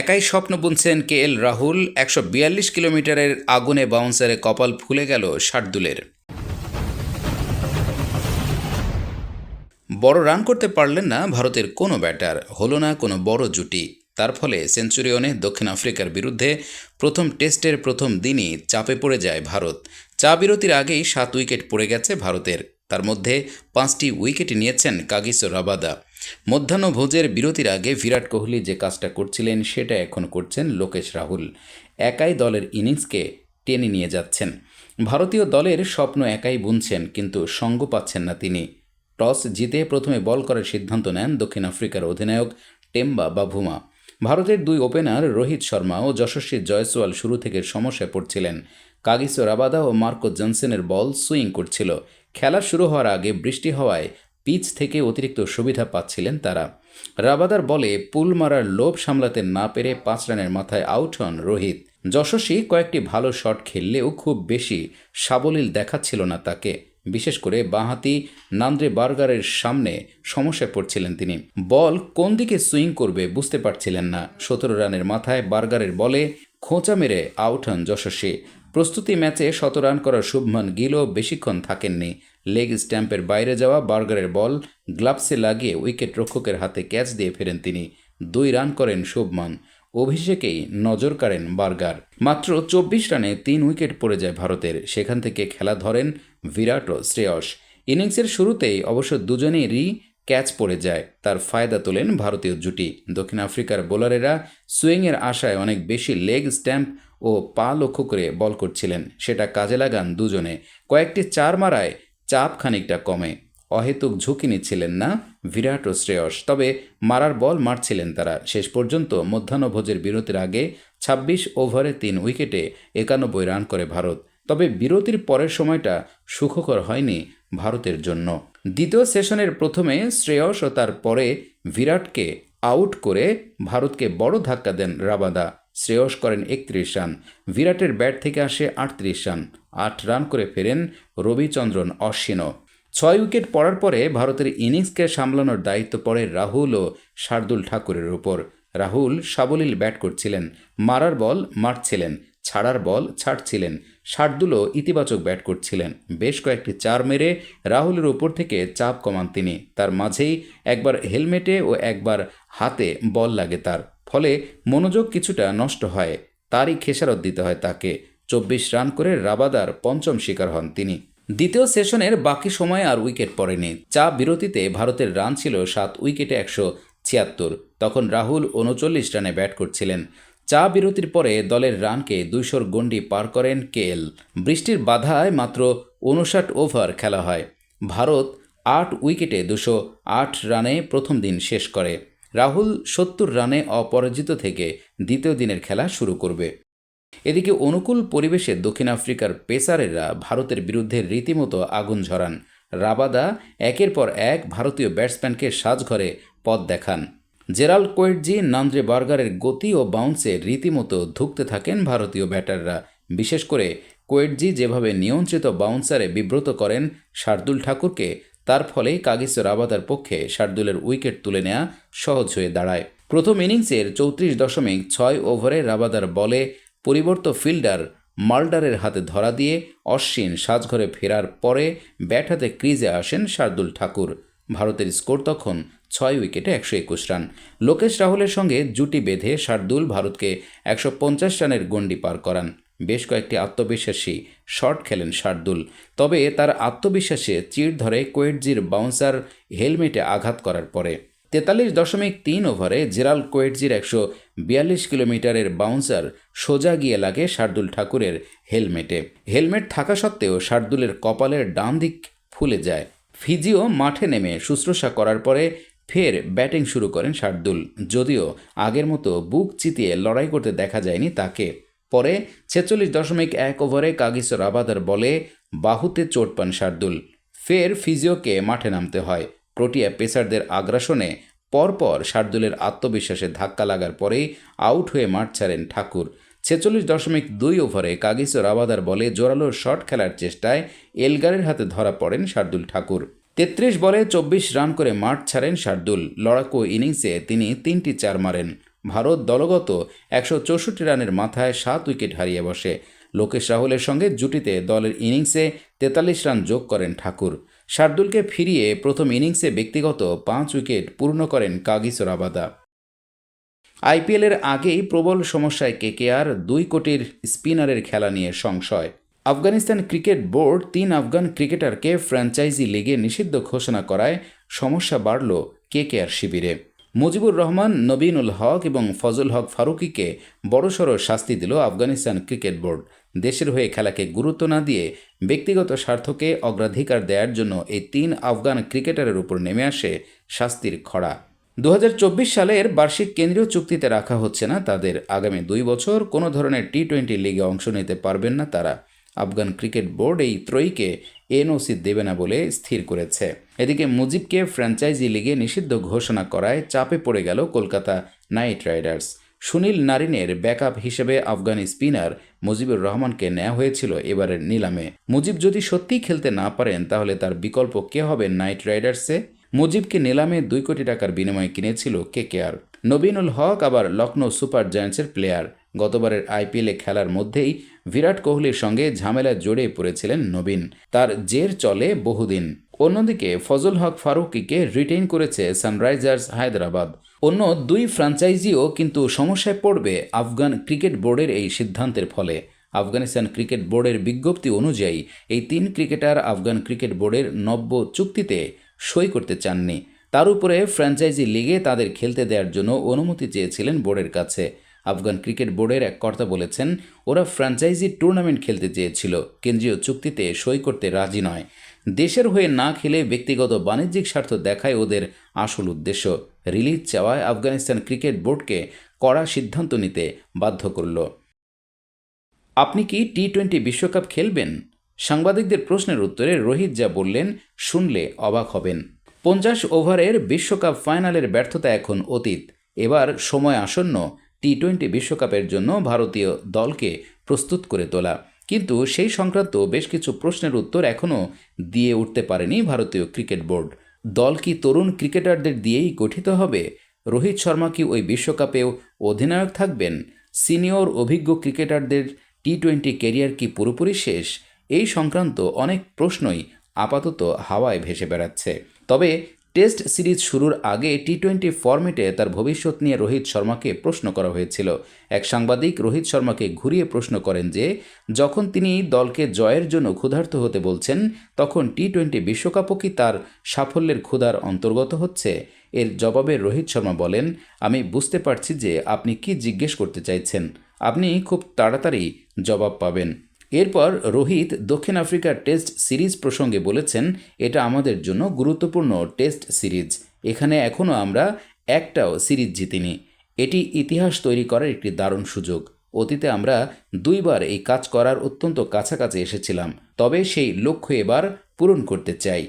একাই স্বপ্ন বুনছেন কে এল রাহুল, একশো বিয়াল্লিশ কিলোমিটারের আগুনে বাউন্সারে কপাল ফুলে গেল শার্দুলের। বড় রান করতে পারলেন না ভারতের কোনো ব্যাটার, হলো না কোনো বড় জুটি। তার ফলে সেঞ্চুরিয়নে দক্ষিণ আফ্রিকার বিরুদ্ধে প্রথম টেস্টের প্রথম দিনই চাপে পড়ে যায় ভারত। চা বিরতির আগেই সাত উইকেট পড়ে গেছে ভারতের। তার মধ্যে পাঁচটি উইকেট নিয়েছেন কাগিসো রাবাদা। মধ্যাহ্নভোজের বিরতির আগে বিরাট কোহলি যে কাজটা করছিলেন, সেটা এখন করছেন লোকেশ রাহুল। একাই দলের ইনিংসকে টেনে নিয়ে যাচ্ছেন। ভারতীয় দলের স্বপ্ন একাই বুনছেন, কিন্তু সঙ্গ পাচ্ছেন না তিনি। টস জিতে প্রথমে বল করার সিদ্ধান্ত নেন দক্ষিণ আফ্রিকার অধিনায়ক টেম্বা বাভুমা। ভারতের দুই ওপেনার রোহিত শর্মা ও যশস্বী জয়সওয়াল শুরু থেকে সমস্যায় পড়ছিলেন। কাগিসো রাবাদা ও মার্কো জনসেনের বল সুইং করছিল। খেলা শুরু হওয়ার আগে বৃষ্টি হওয়ায় পিচ থেকে অতিরিক্ত সুবিধা পাচ্ছিলেন তারা। রাবাদার বলে পুল মারার লোভ সামলাতে না পেরে পাঁচ রানের মাথায় আউট হন রোহিত। যশস্বী কয়েকটি ভালো শট খেললেও খুব বেশি সাবলীল দেখাচ্ছিল না তাকে। বিশেষ করে বাঁহাতি নান্দ্রে বার্গারের সামনে সমস্যায় পড়ছিলেন তিনি। বল কোন দিকে সুইং করবে বুঝতে পারছিলেন না। সতেরো রানের মাথায় বার্গারের বলে খোঁচা মেরে আউট হন যশস্বী। প্রস্তুতি ম্যাচে শত রান করা শুভমান গিলও বেশিক্ষণ থাকেননি। লেগ স্ট্যাম্পের বাইরে যাওয়া বার্গারের বল গ্লাভসে লাগিয়ে উইকেট রক্ষকের হাতে ক্যাচ দিয়ে ফেরেন তিনি। দুই রান করেন শুভমান। অভিষেকেই নজর কাড়েন বার্গার। মাত্র চব্বিশ রানে তিন উইকেট পড়ে যায় ভারতের। সেখান থেকে খেলা ধরেন বিরাট ও শ্রেয়স। ইনিংসের শুরুতেই অবশ্য দুজনেরই ক্যাচ পড়ে যায়। তার ফায়দা তোলেন ভারতীয় জুটি। দক্ষিণ আফ্রিকার বোলারেরা সুইংয়ের আশায় অনেক বেশি লেগ স্ট্যাম্প ও পা লক্ষ্য করে বল করছিলেন। সেটা কাজে লাগান দুজনে। কয়েকটি চার মারায় চাপ খানিকটা কমে। অহেতুক ঝুঁকি নিচ্ছিলেন না বিরাট ও শ্রেয়স, তবে মারার বল মারছিলেন তারা। শেষ পর্যন্ত মধ্যাহ্নভোজের বিরতির আগে ২৬ ওভারে তিন উইকেটে একানব্বই রান করে ভারত। তবে বিরতির পরের সময়টা সুখকর হয়নি ভারতের জন্য। দ্বিতীয় সেশনের প্রথমে শ্রেয়স ও তার পরে বিরাটকে আউট করে ভারতকে বড় ধাক্কা দেন রাবাদা। শ্রেয়স করেন একত্রিশ রান। বিরাটের ব্যাট থেকে আসে আটত্রিশ রান। আট রান করে ফেরেন রবিচন্দ্রন অশ্বিনও। ছয় উইকেট পড়ার পরে ভারতের ইনিংসকে সামলানোর দায়িত্ব পড়ে রাহুল ও শার্দুল ঠাকুরের উপর। রাহুল সাবলীল ব্যাট করছিলেন, মারার বল মারছিলেন, ছাড়ার বল ছাড়ছিলেন শার্দুলও ইতিবাচক ব্যাট করছিলেন। বেশ কয়েকটি চার মেরে রাহুলের উপর থেকে চাপ কমান তিনি। তার মাঝেই একবার হেলমেটে ও একবার হাতে বল লাগে তার। ফলে মনোযোগ কিছুটা নষ্ট হয়। তারই খেসারত দিতে হয় তাকে। চব্বিশ রান করে রাবাদার পঞ্চম শিকার হন তিনি। দ্বিতীয় সেশনের বাকি সময় আর উইকেট পড়েনি। চা বিরতিতে ভারতের রান ছিল সাত উইকেটে একশো ছিয়াত্তর। তখন রাহুল উনচল্লিশ রানে ব্যাট করছিলেন। চা বিরতির পরে দলের রানকে দুইশোর গণ্ডি পার করেন কেএল। বৃষ্টির বাধায় মাত্র উনষাট ওভার খেলা হয়। ভারত আট উইকেটে দুশো আট রানে প্রথম দিন শেষ করে। রাহুল সত্তর রানে অপরাজিত থেকে দ্বিতীয় দিনের খেলা শুরু করবে। এদিকে অনুকূল পরিবেশে দক্ষিণ আফ্রিকার পেসারেরা ভারতের বিরুদ্ধে রীতিমতো আগুন ঝরান। রাবাদা একের পর এক ভারতীয় ব্যাটসম্যানকে সাজঘরে পথ দেখান। জেরাল কোয়েটজি, নান্দ্রে বার্গারের গতি ও বাউন্সে রীতিমতো ধুঁকতে থাকেন ভারতীয় ব্যাটাররা। বিশেষ করে কোয়েটজি যেভাবে নিয়ন্ত্রিত বাউন্সারে বিব্রত করেন, শার্দুল ঠাকুরকে তার ফলে কাগিসো রাবাদার পক্ষে শার্দুলের উইকেট তুলে নেওয়া সহজ হয়ে দাঁড়ায়। প্রথম ইনিংসের চৌত্রিশ দশমিক ছয় ওভারে রাবাদার বলে পরিবর্ত ফিল্ডার মাল্ডারের হাতে ধরা দিয়ে অশ্বিন সাজঘরে ফেরার পরে ব্যাট হাতে ক্রিজে আসেন শার্দুল ঠাকুর। ভারতের স্কোর তখন ছয় উইকেটে একশো একুশ রান। লোকেশ রাহুলের সঙ্গে জুটি বেঁধে শার্দুল ভারতকে একশো পঞ্চাশ রানের গণ্ডি পার করান। বেশ কয়েকটি আত্মবিশ্বাসী শট খেলেন শার্দুল। তবে তার আত্মবিশ্বাসে চিড় ধরে কোয়েটজির বাউন্সার হেলমেটে আঘাত করার পরে। তেতাল্লিশ দশমিক তিন ওভারে জেরাল কোয়েটজির একশো বিয়াল্লিশ কিলোমিটারের বাউন্সার সোজা গিয়ে লাগে শার্দুল ঠাকুরের হেলমেটে। হেলমেট থাকা সত্ত্বেও শার্দুলের কপালের ডান দিক ফুলে যায়। ফিজিও মাঠে নেমে শুশ্রূষা করার পরে ফের ব্যাটিং শুরু করেন শার্দুল। যদিও আগের মতো বুক চিতিয়ে লড়াই করতে দেখা যায়নি তাকে। পরে ছেচল্লিশ দশমিক এক ওভারে কাগিসো রাবাদার বলে বাহুতে চোট পান শার্দুল। ফের ফিজিওকে মাঠে নামতে হয়। প্রোটিয়া পেসারদের আগ্রাসনে পরপর শার্দুলের আত্মবিশ্বাসে ধাক্কা লাগার পরেই আউট হয়ে মাঠ ছাড়েন ঠাকুর। ছেচল্লিশ দশমিক দুই ওভারে কাগিসো রাবাদার বলে জোরালো শট খেলার চেষ্টায় এলগারের হাতে ধরা পড়েন শার্দুল ঠাকুর। তেত্রিশ বলে চব্বিশ রান করে মাঠ ছাড়েন শার্দুল। লড়াকু ইনিংসে তিনি তিনটি চার মারেন। ভারত দলগত একশো চৌষট্টি রানের মাথায় সাত উইকেট হারিয়ে বসে। লোকেশ রাহুলের সঙ্গে জুটিতে দলের ইনিংসে তেতাল্লিশ রান যোগ করেন ঠাকুর। শার্দুলকে ফিরিয়ে প্রথম ইনিংসে ব্যক্তিগত পাঁচ উইকেট পূর্ণ করেন কাগিসো রাবাদা আইপিএলের আগেই প্রবল সমস্যায় কেকেআর দুই কোটির স্পিনারের খেলা নিয়ে সংশয়। আফগানিস্তান ক্রিকেট বোর্ড তিন আফগান ক্রিকেটারকে ফ্র্যাঞ্চাইজি লিগে নিষিদ্ধ ঘোষণা করায় সমস্যা বাড়ল কেকেআর শিবিরে। মুজিবুর রহমান, নবীনুল হক এবং ফজল হক ফারুকিকে বড়সড় শাস্তি দিল আফগানিস্তান ক্রিকেট বোর্ড। দেশের হয়ে খেলাকে গুরুত্ব না দিয়ে ব্যক্তিগত স্বার্থকে অগ্রাধিকার দেওয়ার জন্য এই তিন আফগান ক্রিকেটারের উপর নেমে আসে শাস্তির খরা। দু হাজার চব্বিশ সালের বার্ষিক কেন্দ্রীয় চুক্তিতে রাখা হচ্ছে না তাদের। আগামী দুই বছর কোনো ধরনের টি টোয়েন্টি লিগে অংশ নিতে পারবেন না তারা। আফগান ক্রিকেট বোর্ড এই ত্রয়ীকে এনওসি দেবে না বলে স্থির করেছে। এদিকে মুজিবকে ফ্র্যাঞ্চাইজি লিগে নিষিদ্ধ ঘোষণা করায় চাপে পড়ে গেল কলকাতা নাইট রাইডার্স। সুনীল নারিনের ব্যাকআপ হিসেবে আফগানি স্পিনার মুজিবুর রহমানকে নেওয়া হয়েছিল এবারের নিলামে। মুজিব যদি সত্যিই খেলতে না পারেন, তাহলে তার বিকল্প কে হবে নাইট রাইডার্সে? মুজিবকে নিলামে দুই কোটি টাকার বিনিময়ে কিনেছিল কেকেআর। নবীনুল হক আবার লখনৌ সুপার জায়ান্টসের প্লেয়ার। গতবারের আইপিএলে খেলার মধ্যেই বিরাট কোহলির সঙ্গে ঝামেলায় জড়িয়ে পড়েছিলেন নবীন। তার জের চলে বহুদিন। অন্যদিকে ফজল হক ফারুকিকে রিটেইন করেছে সানরাইজার্স হায়দ্রাবাদ। অন্য দুই ফ্রাঞ্চাইজিও কিন্তু সমস্যায় পড়বে আফগান ক্রিকেট বোর্ডের এই সিদ্ধান্তের ফলে। আফগানিস্তান ক্রিকেট বোর্ডের বিজ্ঞপ্তি অনুযায়ী এই তিন ক্রিকেটার আফগান ক্রিকেট বোর্ডের নব্য চুক্তিতে সই করতে চাননি। তার উপরে ফ্র্যাঞ্চাইজি লিগে তাদের খেলতে দেওয়ার জন্য অনুমতি চেয়েছিলেন বোর্ডের কাছে। আফগান ক্রিকেট বোর্ডের এক কর্তা বলেছেন, ওরা ফ্র্যাঞ্চাইজি টুর্নামেন্ট খেলতে চেয়েছিল, কেন্দ্রীয় চুক্তিতে সই করতে রাজি নয়। দেশের হয়ে না খেলে ব্যক্তিগত বাণিজ্যিক স্বার্থ দেখায় ওদের আসল উদ্দেশ্য। রিলিজ চাওয়ায় আফগানিস্তান ক্রিকেট বোর্ডকে কড়া সিদ্ধান্ত নিতে বাধ্য করল। আপনি কি টি টোয়েন্টি বিশ্বকাপ খেলবেন? সাংবাদিকদের প্রশ্নের উত্তরে রোহিত যা বললেন, শুনলে অবাক হবেন। পঞ্চাশ ওভারের বিশ্বকাপ ফাইনালের ব্যর্থতা এখন অতীত। এবার সময় আসন্ন টি টোয়েন্টি বিশ্বকাপের জন্য ভারতীয় দলকে প্রস্তুত করে তোলা। কিন্তু সেই সংক্রান্ত বেশ কিছু প্রশ্নের উত্তর এখনও দিয়ে উঠতে পারেনি ভারতীয় ক্রিকেট বোর্ড। দল কি তরুণ ক্রিকেটারদের দিয়েই গঠিত হবে? রোহিত শর্মা কি ওই বিশ্বকাপেও অধিনায়ক থাকবেন? সিনিয়র অভিজ্ঞ ক্রিকেটারদের টি টোয়েন্টি ক্যারিয়ার কি পুরোপুরি শেষ? এই সংক্রান্ত অনেক প্রশ্নই আপাতত হাওয়ায় ভেসে বেড়াচ্ছে। তবে টেস্ট সিরিজ শুরুর আগে টি টোয়েন্টি ফরম্যাটে তার ভবিষ্যৎ নিয়ে রোহিত শর্মাকে প্রশ্ন করা হয়েছিল। এক সাংবাদিক রোহিত শর্মাকে ঘুরিয়ে প্রশ্ন করেন যে, যখন তিনি দলকে জয়ের জন্য ক্ষুধার্ত হতে বলছেন, তখন টি টোয়েন্টি বিশ্বকাপও কি তার সাফল্যের ক্ষুধার অন্তর্গত হচ্ছে? এর জবাবে রোহিত শর্মা বলেন, আমি বুঝতে পারছি যে আপনি কি জিজ্ঞেস করতে চাইছেন। আপনি খুব তাড়াতাড়ি জবাব পাবেন। এরপর রোহিত দক্ষিণ আফ্রিকার টেস্ট সিরিজ প্রসঙ্গে বলেছেন, এটা আমাদের জন্য গুরুত্বপূর্ণ টেস্ট সিরিজ। এখানে এখনও আমরা একটাও সিরিজ জিতিনি। এটি ইতিহাস তৈরি করার একটি দারুণ সুযোগ। অতীতে আমরা দুইবার এই কাজ করার অত্যন্ত কাছাকাছি এসেছিলাম। তবে সেই লক্ষ্য এবার পূরণ করতে চাই।